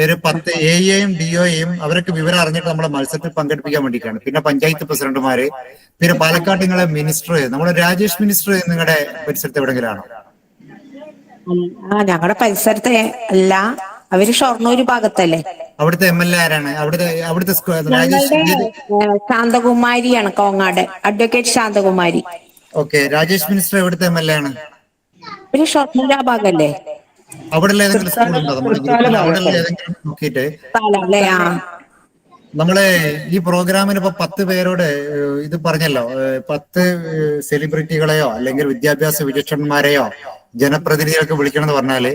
ഒരു പത്ത് എയും ഡിഒയും അവരൊക്കെ വിവരം അറിഞ്ഞിട്ട് നമ്മളെ മത്സരത്തിൽ പങ്കെടുപ്പിക്കാൻ വേണ്ടിയിട്ടാണ്. പിന്നെ പഞ്ചായത്ത് പ്രസിഡന്റുമാര് പിന്നെ പാലക്കാട് നിങ്ങളെ മിനിസ്റ്റർ നമ്മുടെ രാജേഷ് മിനിസ്റ്റർ നിങ്ങളുടെ പരിസരത്ത് എവിടെങ്കിലാണോ ആ ഞങ്ങളുടെ പരിസരത്തെ അല്ല. അവർ ഷൊർണൂര് ഭാഗത്തല്ലേ? അവിടുത്തെ എം എൽ എ ആരാണ്? അവിടുത്തെ അവിടുത്തെ ശാന്തകുമാരിയാണ് Kongad. Advocate Shanthakumari. Okay Rajesh minister എവിടുത്തെ എം എൽ എ ആണ്? ഷൊർണൂര് ആ ഭാഗല്ലേ അവിടെ നോക്കിയിട്ട്. നമ്മളെ ഈ പ്രോഗ്രാമിന് ഇപ്പൊ പത്ത് പേരോട് ഇത് പറഞ്ഞല്ലോ. പത്ത് സെലിബ്രിറ്റികളെയോ അല്ലെങ്കിൽ വിദ്യാഭ്യാസ വിചക്ഷണന്മാരെയോ ജനപ്രതിനിധികൾക്ക് വിളിക്കണം എന്ന് പറഞ്ഞാൽ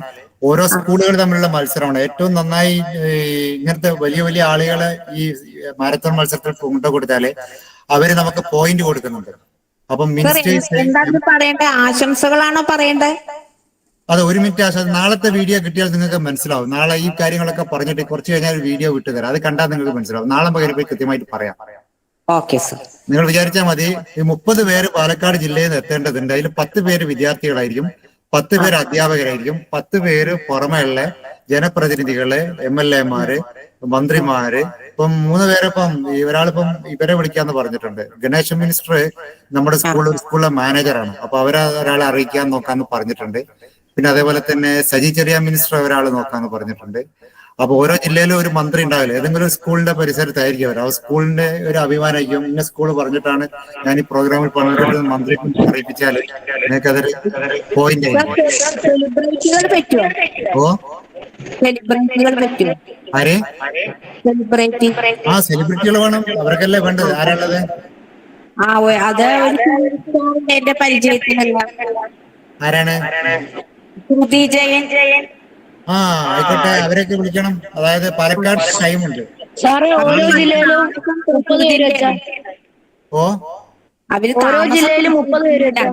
ഓരോ സ്കൂളുകൾ തമ്മിലുള്ള മത്സരമാണ്. ഏറ്റവും നന്നായി ഇങ്ങനത്തെ വലിയ വലിയ ആളുകളെ ഈ മാരത്തോൺ മത്സരത്തിൽ കൊണ്ടു കൊടുത്താൽ അവർ നമുക്ക് പോയിന്റ് കൊടുക്കുന്നുണ്ട്. അപ്പം മിനിസ്റ്റേഴ്സ് എന്താണ് ആശംസകളാണോ പറയണ്ടേ അതെ ഒരു മിനിറ്റ് ആശ നാളത്തെ വീഡിയോ കിട്ടിയാൽ നിങ്ങൾക്ക് മനസ്സിലാവും. നാളെ ഈ കാര്യങ്ങളൊക്കെ പറഞ്ഞിട്ട് കുറച്ച് കഴിഞ്ഞാൽ ഒരു വീഡിയോ വിട്ടുതരാം അത് കണ്ടാൽ നിങ്ങൾക്ക് മനസ്സിലാവും. നാളെ പകരം കൃത്യമായിട്ട് പറയാം. ഓക്കെ സർ നിങ്ങൾ വിചാരിച്ചാൽ മതി ഈ മുപ്പത് പേര് പാലക്കാട് ജില്ലയിൽ നിന്ന് എത്തേണ്ടതുണ്ട്. അതിൽ പത്ത് പേര് വിദ്യാർത്ഥികളായിരിക്കും. പത്ത് പേര് അധ്യാപകരായിരിക്കും. പത്ത് പേര് പുറമെയുള്ള ജനപ്രതിനിധികൾ എം എൽ എമാര് മന്ത്രിമാര്. ഇപ്പം മൂന്ന് പേരിപ്പം ഒരാളിപ്പം ഇവരെ വിളിക്കാന്ന് പറഞ്ഞിട്ടുണ്ട്. ഗണേശ മിനിസ്റ്റർ നമ്മുടെ സ്കൂൾ സ്കൂളിലെ മാനേജറാണ്. അപ്പൊ അവരെ ഒരാളെ അറിയിക്കാൻ നോക്കാന്ന് പറഞ്ഞിട്ടുണ്ട്. പിന്നെ അതേപോലെ തന്നെ സജി ചെറിയ മിനിസ്റ്റർ ഒരാൾ നോക്കാന്ന് പറഞ്ഞിട്ടുണ്ട്. അപ്പൊ ഓരോ ജില്ലയിലും ഒരു മന്ത്രി ഉണ്ടാവില്ല? ഏതെങ്കിലും ഒരു സ്കൂളിന്റെ പരിസരത്തായിരിക്കും അവർ ആ സ്കൂളിന്റെ ഒരു അഭിമാനമായിരിക്കും ഇന്ന സ്കൂൾ പറഞ്ഞിട്ടാണ് ഞാൻ ഈ പ്രോഗ്രാമിൽ പങ്കെടുത്തത് മന്ത്രി അറിയിപ്പിച്ചാൽ നിങ്ങൾക്ക് അതൊരു പോയിന്റ് ഓ? ആരെ? സെലിബ്രിറ്റി ആ സെലിബ്രിറ്റികൾ വേണം. അവർക്കല്ലേ വേണ്ടത്? ആരാണത് ആരാണ്? ശ്രുതി ജയൻ. ആ ആയിക്കോട്ടെ അവരെയൊക്കെ വിളിക്കണം. അതായത് പാലക്കാട് ടൈമുണ്ട് സാറേ ഓരോ ജില്ലയിലും മുപ്പത് പേര് വെച്ചാ? ഓ? അവർ ഓരോ ജില്ലയിലും മുപ്പത് പേര് വെച്ചാ?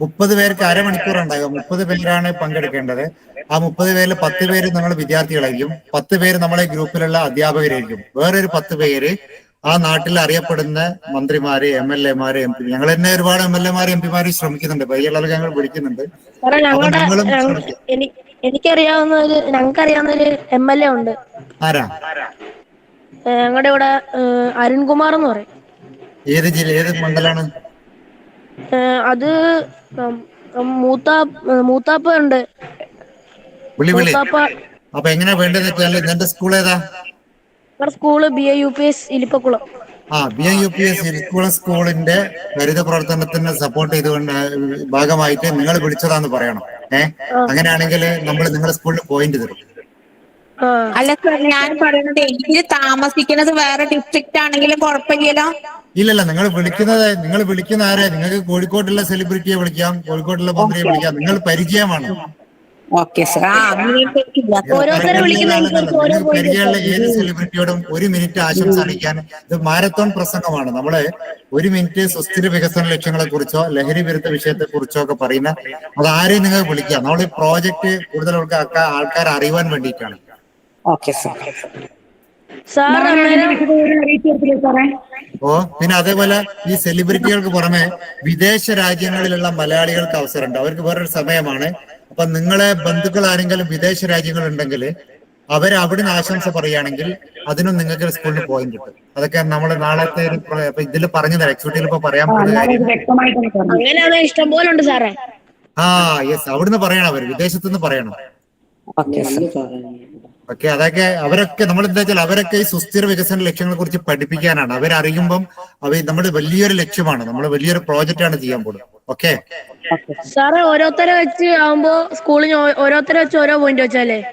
മുപ്പത് പേർക്ക് അരമണിക്കൂർ ഉണ്ടാകും മുപ്പത് പേരാണ് പങ്കെടുക്കേണ്ടത്. ആ മുപ്പത് പേരിൽ പത്ത് പേര് നമ്മൾ വിദ്യാർത്ഥികളായിരിക്കും. പത്ത് പേര് നമ്മളെ ഗ്രൂപ്പിലുള്ള അധ്യാപകരായിരിക്കും. വേറൊരു പത്ത് പേര് ആ നാട്ടിൽ അറിയപ്പെടുന്ന മന്ത്രിമാര് എം എൽ എമാര് എം പി ഞങ്ങൾ തന്നെ ഒരുപാട് എം എൽ എമാര് എം പിമാര് ശ്രമിക്കുന്നുണ്ട്. വൈകുള്ളവർക്ക് ഞങ്ങൾ വിളിക്കുന്നുണ്ട്. അപ്പൊ ഞങ്ങളുടെ ഞങ്ങളും ഞങ്ങ- ശ്രമിക്കാം. എനി- എനിക്കറിയാവുന്ന ഒരു ഞങ്ങൾക്ക് അറിയാവുന്ന ഒരു എം എൽ എ ഉണ്ട്. ആരാ? ഏ, ഞങ്ങളുടെ ഇവിടെ അരുൺകുമാർ എന്ന് പറയും. ഏത് ജില്ല ഏത് മണ്ഡലാണ്? അത് ഉം, ഉം, മൂത്താ മൂത്താപ്പ ഉണ്ട്. വിളി വിളി. മൂത്താപ്പ. അപ്പൊ എങ്ങനെയാ വേണ്ടതെന്ന് വെച്ചാൽ നിന്റെ സ്കൂൾ ഏതാ? നമ്മുടെ school B A U P S Ilippakkulam ആ B M U P S Irikkulam സ്കൂളിന്റെ ഹരിത പ്രവർത്തനത്തിന് സപ്പോർട്ട് ചെയ്തുകൊണ്ട് ഭാഗമായിട്ട് നിങ്ങൾ വിളിച്ചതാന്ന് പറയണം. ഏഹ് അങ്ങനെയാണെങ്കിൽ നമ്മൾ നിങ്ങളുടെ സ്കൂളിൽ പോയിന്റ് തരും. അല്ല സർ ഞാൻ പറയുന്നത് എനിക്ക് താമസിക്കുന്നത് വേറെ ഡിസ്ട്രിക്റ്റ് ആണെങ്കിലും കുഴപ്പമില്ലല്ലോ ഇല്ലല്ല നിങ്ങൾ വിളിക്കുന്നത് നിങ്ങൾ വിളിക്കുന്ന ആരെ? നിങ്ങൾക്ക് കോഴിക്കോട്ടുള്ള സെലിബ്രിറ്റിയെ വിളിക്കാം കോഴിക്കോട്ടുള്ള മന്ത്രിയെ വിളിക്കാം. നിങ്ങൾ പരിചയമാണ്. Okay sir. പരിചയമുള്ള ഏത് സെലിബ്രിറ്റിയോടും ഒരു മിനിറ്റ് ആശംസ അറിയിക്കാൻ ഇത് മാരത്തോൺ പ്രസംഗമാണ്. നമ്മൾ ഒരു മിനിറ്റ് സുസ്ഥിര വികസന ലക്ഷ്യങ്ങളെ കുറിച്ചോ ലഹരി വിരുദ്ധ വിഷയത്തെ കുറിച്ചോ ഒക്കെ പറയുന്ന അത് ആരെയും നിങ്ങൾ വിളിക്കാം. നമ്മൾ ഈ പ്രോജക്ട് കൂടുതൽ ആൾക്കാർ ആൾക്കാർ അറിയുവാൻ വേണ്ടിയിട്ടാണ്. Okay sir. ഓ പിന്നെ അതേപോലെ ഈ സെലിബ്രിറ്റികൾക്ക് പുറമെ വിദേശ രാജ്യങ്ങളിലുള്ള മലയാളികൾക്ക് അവസരമുണ്ട്. അവർക്ക് വേറൊരു സമയമാണ്. അപ്പൊ നിങ്ങളെ ബന്ധുക്കൾ ആരെങ്കിലും വിദേശ രാജ്യങ്ങൾ ഉണ്ടെങ്കിൽ അവർ അവിടുന്ന് ആശംസ പറയുകയാണെങ്കിൽ അതിനും നിങ്ങൾക്ക് സ്കൂളിൽ പോയിന്റ് കിട്ടും അതൊക്കെ നമ്മൾ നാളത്തെ ഇതിൽ പറഞ്ഞു തരാം എക്സിക്യൂട്ടീവിൽ ഇപ്പൊ പറയാൻ പോകുന്ന കാര്യം. അങ്ങനെയാണ് ഇഷ്ടം പോലെ ഉണ്ട് സാറേ? ആ യെസ് അവിടുന്ന് പറയണം അവർ വിദേശത്തുനിന്ന് പറയണം. ഓക്കെ അതൊക്കെ അവരൊക്കെ നമ്മൾ എന്താ വെച്ചാൽ അവരൊക്കെ ഈ സുസ്ഥിര വികസന ലക്ഷ്യങ്ങളെ കുറിച്ച് പഠിപ്പിക്കാനാണ്. അവരറിയുമ്പം അവ നമ്മുടെ വലിയൊരു ലക്ഷ്യമാണ്. നമ്മൾ വലിയൊരു പ്രോജക്റ്റ് ആണ് ചെയ്യാൻ പോകുന്നത് ഓക്കെ? സാറേ ഓരോരുത്തരെ വെച്ച് ആവുമ്പോ സ്കൂളിന് ഓ- ഓരോരുത്തരെ വെച്ച് ഓരോ പോയിന്റ് വെച്ചാലേ?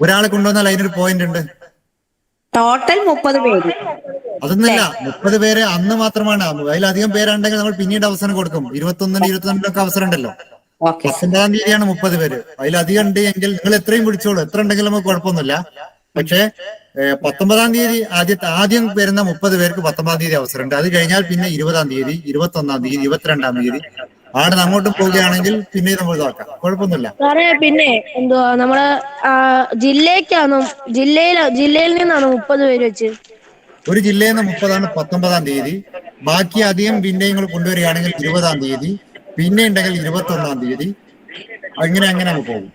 ഒരാളെ കൊണ്ടുവന്നാൽ അതിനൊരു പോയിന്റ് ഉണ്ട്. ടോട്ടൽ മുപ്പത് പേര്. അതൊന്നുമില്ല മുപ്പത് പേര് അന്ന് മാത്രമാണ്. അതിലധികം പേരുണ്ടെങ്കിൽ നമ്മൾ പിന്നീട് അവസരം കൊടുക്കും. ഇരുപത്തൊന്നിന് ഇരുപത്തിരണ്ടിനൊക്കെ അവസരം ഉണ്ടല്ലോ. പത്തൊമ്പതാം തീയതിയാണ് മുപ്പത് പേര്. അതിലധികം ഉണ്ട് എങ്കിൽ നിങ്ങൾ എത്രയും വിളിച്ചോളൂ എത്ര ഉണ്ടെങ്കിലും നമുക്ക് കുഴപ്പമൊന്നുമില്ല. പക്ഷേ പത്തൊമ്പതാം തീയതി ആദ്യത്തെ ആദ്യം വരുന്ന മുപ്പത് പേർക്ക് പത്തൊമ്പതാം തീയതി അവസരമുണ്ട്. അത് കഴിഞ്ഞാൽ പിന്നെ ഇരുപതാം തീയതി ഇരുപത്തി ഒന്നാം തീയതി ഇരുപത്തിരണ്ടാം തീയതി. ആണ് അങ്ങോട്ടും പോവുകയാണെങ്കിൽ പിന്നെ നമ്മൾ ഇതാക്കാം കുഴപ്പമൊന്നുമില്ല. സാറേ പിന്നെ എന്തുവാ? നമ്മൾ ജില്ലക്കാണോ ജില്ലയിൽ ജില്ലയിൽ നിന്നാണോ മുപ്പത് പേര് വെച്ച്? ഒരു ജില്ലയിൽ നിന്ന് മുപ്പതാണ് പത്തൊമ്പതാം തീയതി. ബാക്കി അധികം പിന്നെ നിങ്ങൾ കൊണ്ടുവരികയാണെങ്കിൽ ഇരുപതാം തീയതി. പിന്നെ ഉണ്ടെങ്കിൽ ഇരുപത്തി ഒന്നാം തീയതി അങ്ങനെ അങ്ങനെ അങ്ങ് പോകും.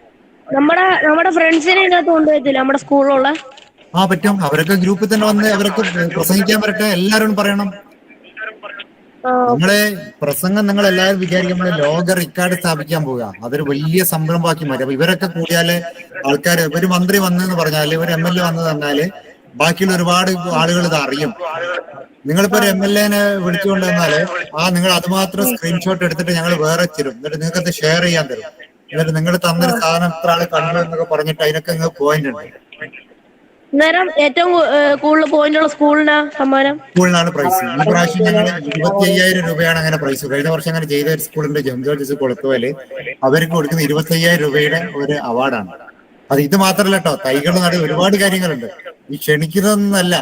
നമ്മുടെ നമ്മുടെ ഫ്രണ്ട്സിനെ ഇതിനകത്ത് നമ്മുടെ സ്കൂളിലുള്ള? ആ പറ്റും. അവരൊക്കെ ഗ്രൂപ്പിൽ തന്നെ വന്ന് അവരൊക്കെ പ്രസംഗിക്കാൻ വരട്ടെ. എല്ലാവരും പറയണം. നമ്മളെ പ്രസംഗം നിങ്ങൾ എല്ലാവരും വിചാരിക്കുമ്പോൾ ലോക റെക്കോർഡ് സ്ഥാപിക്കാൻ പോവുക. അതൊരു വലിയ സംരംഭമാക്കി മാറ്റി. അപ്പൊ ഇവരൊക്കെ കൂടിയാൽ ആൾക്കാർ ഒരു മന്ത്രി വന്നെന്ന് പറഞ്ഞാൽ ഒരു എം എൽ എ വന്നു തന്നാൽ ബാക്കിയുള്ള ഒരുപാട് ആളുകൾ ഇത് അറിയും. നിങ്ങളിപ്പോ ഒരു എം എൽ എനെ വിളിച്ചുകൊണ്ട് വന്നാൽ ആ നിങ്ങൾ അതുമാത്രം സ്ക്രീൻഷോട്ട് എടുത്തിട്ട് ഞങ്ങൾ വേറെ തരും എന്നിട്ട് നിങ്ങൾക്ക് അത് ഷെയർ ചെയ്യാൻ തരും. എന്നിട്ട് നിങ്ങൾ തന്നൊരു സാധനം ഇത്ര ആൾ കണ്ടു എന്നൊക്കെ പറഞ്ഞിട്ട് അതിനൊക്കെ നിങ്ങൾക്ക് പോയിന്റ് ഉണ്ട്. അന്നേരം ഏറ്റവും കൂ- ഏ, കൂടുതൽ പോയിന്റ് ഉള്ള സ്കൂളിനാ സമ്മാനം? സ്കൂളിനാണ് പ്രൈസ് ഈ പ്രാവശ്യം ഞങ്ങൾ ഇരുപത്തി അയ്യായിരം രൂപയാണ് അങ്ങനെ പ്രൈസ് കഴിഞ്ഞ വർഷം അങ്ങനെ ചെയ്ത ഒരു സ്കൂളിന്റെ ജെം ജോർജസ് കൊളുത്തുവൽ. അവർക്ക് കൊടുക്കുന്ന ഇരുപത്തി അയ്യായിരം രൂപയുടെ ഒരു അവാർഡാണ് അത് ഇത് മാത്രമല്ല കേട്ടോ. തൈകൾ നടി ഒരുപാട് കാര്യങ്ങളുണ്ട്. ഈ ക്ഷണിക്കുന്നതൊന്നല്ല.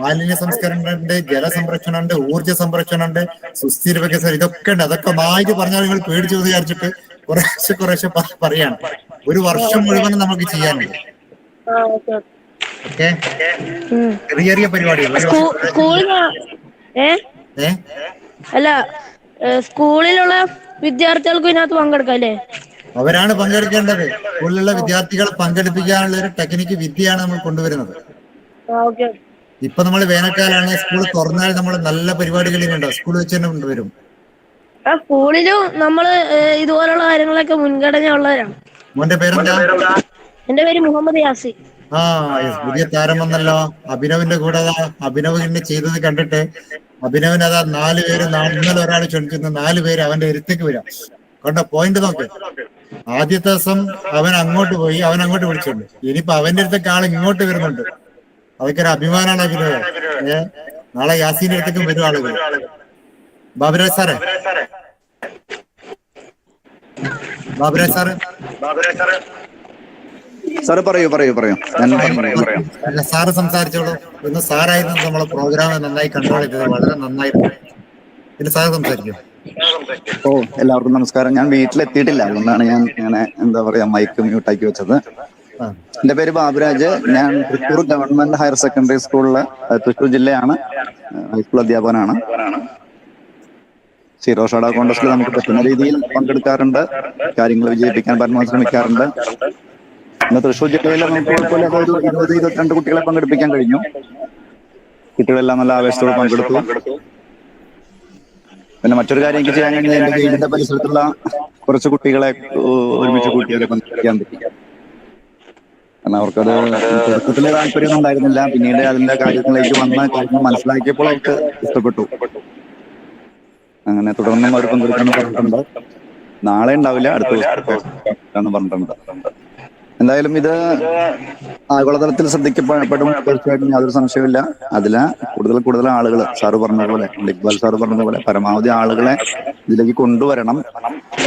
മാലിന്യ സംസ്കരണമുണ്ട് ജലസംരക്ഷണമുണ്ട് ഊർജ സംരക്ഷണമുണ്ട് സുസ്ഥിര വികസനം ഇതൊക്കെ ഉണ്ട്. അതൊക്കെ മായിട്ട് പറഞ്ഞാൽ നിങ്ങൾ പേടിച്ചു വിചാരിച്ചിട്ട് കുറേശ്ശെ കുറേശ്ശെ പറയാണ്. ഒരു വർഷം മുഴുവൻ നമുക്ക് ചെയ്യാനുണ്ട് ഓക്കെ. ചെറിയ ചെറിയ പരിപാടികൾ. അല്ല സ്കൂളിലുള്ള വിദ്യാർത്ഥികൾക്ക് ഇതിനകത്ത് പങ്കെടുക്കാം അല്ലേ? അവരാണ് പങ്കെടുക്കേണ്ടത്. സ്കൂളിലുള്ള വിദ്യാർത്ഥികളെ പങ്കെടുപ്പിക്കാനുള്ള ഒരു ടെക്നിക്ക് വിദ്യയാണ് നമ്മൾ കൊണ്ടുവരുന്നത്. ഇപ്പൊ നമ്മൾ വേനൽക്കാലാണ് സ്കൂൾ തുറന്നാൽ നമ്മൾ നല്ല പരിപാടികൾ ഉണ്ടോ സ്കൂൾ വെച്ച് തന്നെ കൊണ്ടുവരും. സ്കൂളിലും നമ്മൾ ഇതുപോലുള്ള കാര്യങ്ങളൊക്കെ മുൻഗണന ഉള്ളവരാണ് മോന്റെ പേരെന്താ? എന്റെ പേര് മുഹമ്മദ് യാസി. ആ പുതിയ താരം വന്നല്ലോ. അഭിനവിന്റെ കൂടെ അഭിനവ് ഇങ്ങനെ ചെയ്തത് കണ്ടിട്ട് അഭിനവൻ അതാ നാല് പേര് ഇന്നലെ ഒരാൾ ക്ഷണിച്ചിരുന്ന. നാല് പേര് അവന്റെ എരുത്തേക്ക് വരാം. കണ്ട പോയിന്റ് നോക്ക്. ആദ്യത്തെ ദിവസം അവൻ അങ്ങോട്ട് പോയി അവൻ അങ്ങോട്ട് വിളിച്ചുണ്ട് ഇനിയിപ്പോ അവന്റെ അടുത്തേക്ക് ആൾ ഇങ്ങോട്ട് വരുന്നുണ്ട്. അതൊക്കെ ഒരു അഭിമാനമാണ് അഭിനയം. ഏ? നാളെ യാസീന്റെ അടുത്തേക്കും വരും ആളുകൾ. ബാബുരാജ് സാറേ. ബാബുരാജ് സാറ്. സാറ് പറയൂ പറയൂ പറയൂ. അല്ല സാറ് സംസാരിച്ചോളൂ. ഇന്ന് സാറായിരുന്നു നമ്മളെ പ്രോഗ്രാം നന്നായി കൺട്രോൾ ചെയ്തത് വളരെ നന്നായിരുന്നു പിന്നെ സാറ് സംസാരിക്കും. ഓ എല്ലാവർക്കും നമസ്കാരം. ഞാൻ വീട്ടിലെത്തിയിട്ടില്ല. അതുകൊണ്ടാണ് ഞാൻ ഇങ്ങനെ എന്താ പറയാ മൈക്ക് മ്യൂട്ടാക്കി വെച്ചത്. എന്റെ പേര് ബാബുരാജ്. ഞാൻ തൃശ്ശൂർ ഗവൺമെന്റ് ഹയർ സെക്കൻഡറി സ്കൂളിലെ തൃശൂർ തൃശ്ശൂർ ജില്ലയാണ്. ഹൈസ്കൂൾ അധ്യാപകനാണ്. സീറോ ഷാഡ കോൺടസ്റ്റിൽ നമുക്ക് പറ്റുന്ന രീതിയിൽ പങ്കെടുക്കാറുണ്ട്. കാര്യങ്ങൾ വിജയിപ്പിക്കാൻ പരമാവധി ശ്രമിക്കാറുണ്ട്. ഇന്ന് തൃശ്ശൂർ ജില്ലയിൽ നമുക്ക് ഒരു ഇരുപത് ഇരുപത്തിരണ്ട് കുട്ടികളെ പങ്കെടുപ്പിക്കാൻ കഴിഞ്ഞു. കുട്ടികളെല്ലാം നല്ല ആവേശത്തോടെ പങ്കെടുത്തു. പിന്നെ മറ്റൊരു കാര്യം എനിക്ക് ചെയ്യാൻ എന്റെ വീടിന്റെ പരിസരത്തുള്ള കുറച്ച് കുട്ടികളെ ഒരുമിച്ച് കൂട്ടിയവരെ പങ്കെടുപ്പിക്കാൻ പറ്റി. കാരണം അവർക്കത് തുടക്കത്തിൽ താല്പര്യം ഉണ്ടായിരുന്നില്ല. പിന്നീട് അതിന്റെ കാര്യങ്ങളിലേക്ക് വന്ന കാര്യങ്ങൾ മനസ്സിലാക്കിയപ്പോൾ അവർക്ക് ഇഷ്ടപ്പെട്ടു. അങ്ങനെ തുടർന്നും അവർ പങ്കെടുക്കാൻ പറഞ്ഞിട്ടുണ്ട് നാളെ ഉണ്ടാവില്ല അടുത്ത ദിവസം പറഞ്ഞിട്ടുണ്ട്. എന്തായാലും ഇത് ആഗോളതലത്തിൽ ശ്രദ്ധിക്കപ്പെടും. തീർച്ചയായിട്ടും യാതൊരു സംശയമില്ല അതിൽ കൂടുതൽ കൂടുതൽ ആളുകൾ സാറ് പറഞ്ഞതുപോലെ ഇക്ബാൽ സാറ് പറഞ്ഞതുപോലെ പരമാവധി ആളുകളെ ഇതിലേക്ക് കൊണ്ടുവരണം.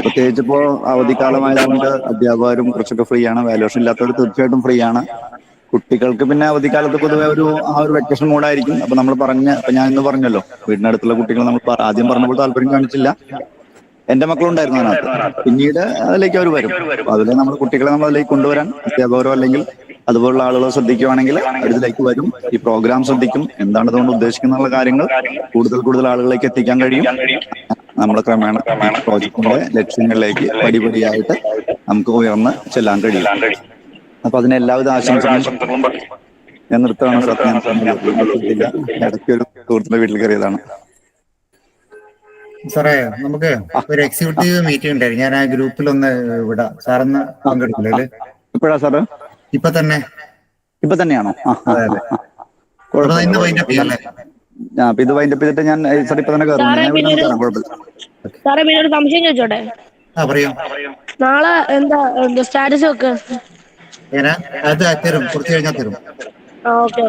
പ്രത്യേകിച്ച് ഇപ്പോ അവധിക്കാലമായതുകൊണ്ട് അധ്യാപകരും കുറച്ചൊക്കെ ഫ്രീ ആണ്. വാല്യുവേഷൻ ഇല്ലാത്തവർ തീർച്ചയായിട്ടും ഫ്രീ ആണ്. കുട്ടികൾക്ക് പിന്നെ അവധിക്കാലത്ത് പൊതുവെ ഒരു ആ ഒരു വെക്കേഷൻ മൂഡായിരിക്കും അപ്പൊ നമ്മൾ പറഞ്ഞ ഞാൻ ഇന്ന് പറഞ്ഞല്ലോ വീടിനടുത്തുള്ള കുട്ടികൾ നമ്മൾ ആദ്യം പറഞ്ഞപ്പോൾ താല്പര്യം കാണിച്ചില്ല. എന്റെ മക്കളുണ്ടായിരുന്നു അതിനകത്ത്. പിന്നീട് അതിലേക്ക് അവർ വരും. അതിൽ നമ്മൾ കുട്ടികളെ നമ്മൾ അതിലേക്ക് കൊണ്ടുവരാൻ അധ്യാപകരോ അല്ലെങ്കിൽ അതുപോലുള്ള ആളുകളെ ശ്രദ്ധിക്കുവാണെങ്കിൽ അവരിതിലേക്ക് വരും. ഈ പ്രോഗ്രാം ശ്രദ്ധിക്കും. എന്താണ് അതുകൊണ്ട് ഉദ്ദേശിക്കുന്ന കാര്യങ്ങൾ കൂടുതൽ കൂടുതൽ ആളുകളിലേക്ക് എത്തിക്കാൻ കഴിയും. നമ്മൾ ക്രമേണ ഈ പ്രോജക്റ്റിന്റെ ലക്ഷ്യങ്ങളിലേക്ക് പടിപടിയായിട്ട് നമുക്ക് ഉയർന്ന് ചെല്ലാൻ കഴിയും. അപ്പൊ അതിന് എല്ലാവിധ ആശംസകളും ഞാൻ പറഞ്ഞില്ല. ഇടയ്ക്ക് ഒരു സുഹൃത്തിന്റെ വീട്ടിൽ കയറിയതാണ്. സാറേ നമുക്ക് ഒരു എക്സിക്യൂട്ടീവ് മീറ്റിംഗ് ഉണ്ടായിരുന്നു. ഞാൻ ആ ഗ്രൂപ്പിൽ ഒന്ന് വിടാം. സാറൊന്ന് പങ്കെടുക്കില്ലേ? ഇപ്പോഴാ സാറ്? ഇപ്പൊ തന്നെ. ഇപ്പൊ തന്നെയാണോ? ആ, ആ, അതെ, അതെ. ആ. അപ്പൊ ഇന്ന് വൈൻഡപ്പ് ചെയ്യാല്ലേ? ആ, അപ്പൊ ഇത് വൈൻഡപ്പ് ചെയ്തിട്ട് ഞാൻ സാർ ഇപ്പൊ തന്നെ സാറേ, പിന്നെ ഒരു- കയറാം കുഴപ്പമില്ല. സാറേ പിന്നെ ഒരു സംശയം ചോദിച്ചോട്ടെ? ആ പറയൂ. നാളെ എന്താ സ്റ്റാറ്റസ് വെക്ക്? അത് തരും കുറച്ച് കഴിഞ്ഞാൽ തരും. ഓക്കെ.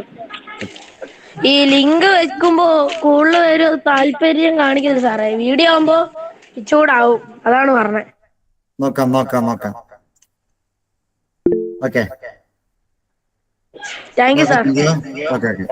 ഈ ലിങ്ക് വെക്കുമ്പോ കൂടുതൽ പേര് താല്പര്യം കാണിക്കരുത് സാറേ. വീഡിയോ ആവുമ്പോ ഇച്ചൂടാവും. അതാണ് പറഞ്ഞത് നോക്കാം നോക്കാം നോക്കാം. Okay. Thank you sir okay okay